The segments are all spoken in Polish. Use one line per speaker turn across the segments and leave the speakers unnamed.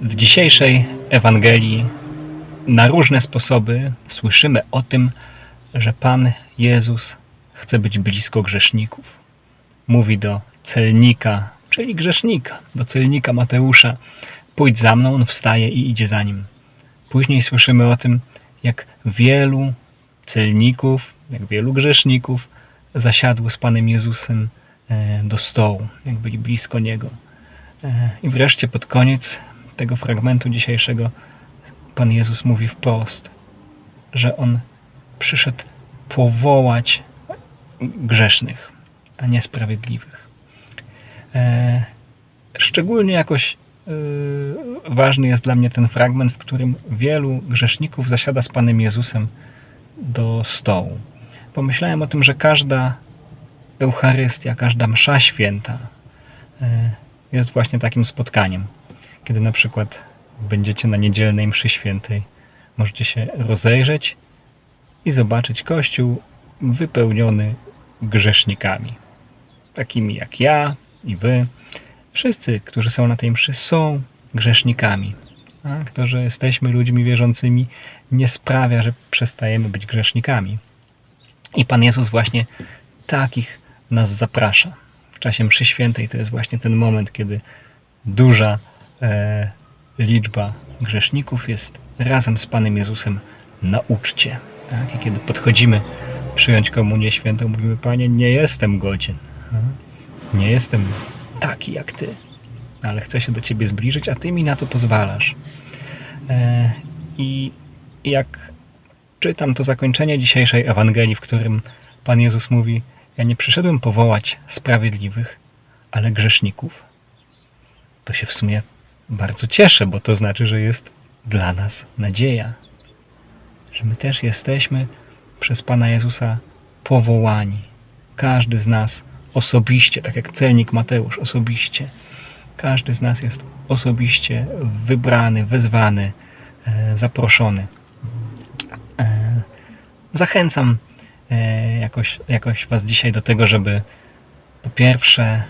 W dzisiejszej Ewangelii na różne sposoby słyszymy o tym, że Pan Jezus chce być blisko grzeszników. Mówi do celnika, czyli grzesznika, do celnika Mateusza: Pójdź za mną, on wstaje i idzie za nim. Później słyszymy o tym, jak wielu celników, jak wielu grzeszników zasiadło z Panem Jezusem e, do stołu, jak byli blisko Niego. E, I wreszcie pod koniec tego fragmentu dzisiejszego Pan Jezus mówi wprost, że On przyszedł powołać grzesznych, a nie sprawiedliwych. E, Szczególnie jakoś e, ważny jest dla mnie ten fragment, w którym wielu grzeszników zasiada z Panem Jezusem do stołu. Pomyślałem o tym, że każda Eucharystia, każda msza święta e, jest właśnie takim spotkaniem. Kiedy na przykład będziecie na niedzielnej mszy świętej, możecie się rozejrzeć i zobaczyć Kościół wypełniony grzesznikami. Takimi jak ja i wy. Wszyscy, którzy są na tej mszy, są grzesznikami. A to, że jesteśmy ludźmi wierzącymi, nie sprawia, że przestajemy być grzesznikami. I Pan Jezus właśnie takich nas zaprasza. W czasie mszy świętej to jest właśnie ten moment, kiedy duża e, liczba grzeszników jest razem z Panem Jezusem na uczcie. Tak? I kiedy podchodzimy przyjąć komunię świętą, mówimy, Panie, nie jestem godzien. Nie jestem taki jak Ty, ale chcę się do Ciebie zbliżyć, a Ty mi na to pozwalasz. E, I jak czytam to zakończenie dzisiejszej Ewangelii, w którym Pan Jezus mówi: Ja nie przyszedłem powołać sprawiedliwych, ale grzeszników, to się w sumie bardzo cieszę, bo to znaczy, że jest dla nas nadzieja, że my też jesteśmy przez Pana Jezusa powołani. Każdy z nas osobiście, tak jak celnik Mateusz, osobiście. Każdy z nas jest osobiście wybrany, wezwany, e, zaproszony. E, Zachęcam e, jakoś, jakoś Was dzisiaj do tego, żeby po pierwsze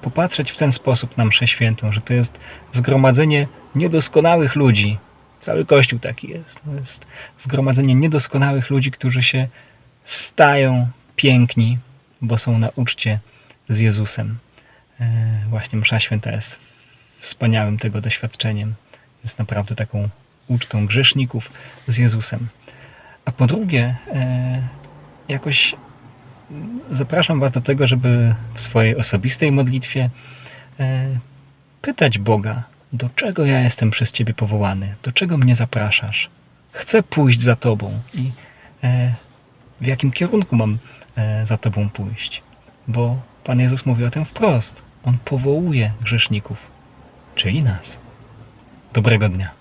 popatrzeć w ten sposób na mszę świętą, że to jest zgromadzenie niedoskonałych ludzi. Cały Kościół taki jest. To jest zgromadzenie niedoskonałych ludzi, którzy się stają piękni, bo są na uczcie z Jezusem. E, Właśnie msza święta jest wspaniałym tego doświadczeniem. Jest naprawdę taką ucztą grzeszników z Jezusem. A po drugie, e, jakoś zapraszam Was do tego, żeby w swojej osobistej modlitwie e, pytać Boga, do czego ja jestem przez Ciebie powołany, do czego mnie zapraszasz. Chcę pójść za Tobą i e, w jakim kierunku mam e, za Tobą pójść. Bo Pan Jezus mówi o tym wprost. On powołuje grzeszników, czyli nas. Dobrego dnia.